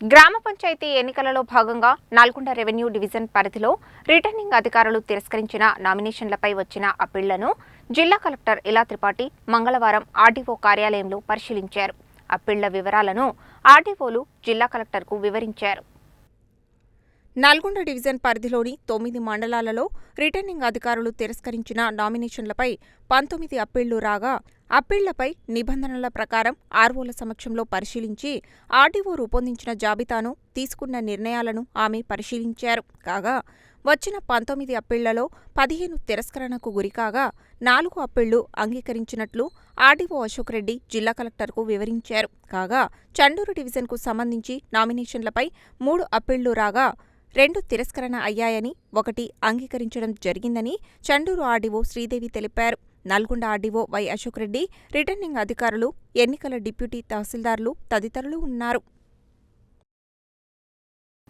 గ్రామ పంచాయతీ ఎన్నికలలో భాగంగా నల్గొండ రెవెన్యూ డివిజన్ పరిధిలో రిటర్నింగ్ అధికారులు తిరస్కరించిన నామినేషన్లపై వచ్చిన అప్పీళ్ళను జిల్లా కలెక్టర్ ఇలా త్రిపాఠి మంగళవారం ఆర్డీఓ కార్యాలయంలో పరిశీలించారు. అప్పీళ్ళ వివరాలను ఆర్డీఓలు జిల్లా కలెక్టర్కు వివరించారు. నల్గొండ డివిజన్ పరిధిలోని తొమ్మిది మండలాలలో రిటర్నింగ్ అధికారులు తిరస్కరించిన నామినేషన్లపై పంతొమ్మిది అప్పీళ్ళు రాగా అప్పీళ్ళపై నిబంధనల ప్రకారం ఆర్వోల సమక్షంలో పరిశీలించి ఆర్డీఓ రూపొందించిన జాబితాను తీసుకున్న నిర్ణయాలను ఆమె పరిశీలించారు. కాగా వచ్చిన పంతొమ్మిది అప్పీళ్ళలో పదిహేను తిరస్కరణకు గురికాగా నాలుగు అప్పీళ్ళు అంగీకరించినట్లు ఆర్డీఓ అశోక్ రెడ్డి జిల్లా కలెక్టర్కు వివరించారు. కాగా చండూరు డివిజన్కు సంబంధించి నామినేషన్లపై మూడు అప్పీళ్ళు రాగా రెండు తిరస్కరణ అయ్యాయని ఒకటి అంగీకరించడం జరిగిందని చండూరు ఆర్డీఓ శ్రీదేవి తెలిపారు. Nalgonda RDO Y Ashok Reddy returning అధికారులు ఎన్నికల డిప్యూటీ తహసీల్దార్లు తదితరులు ఉన్నారు.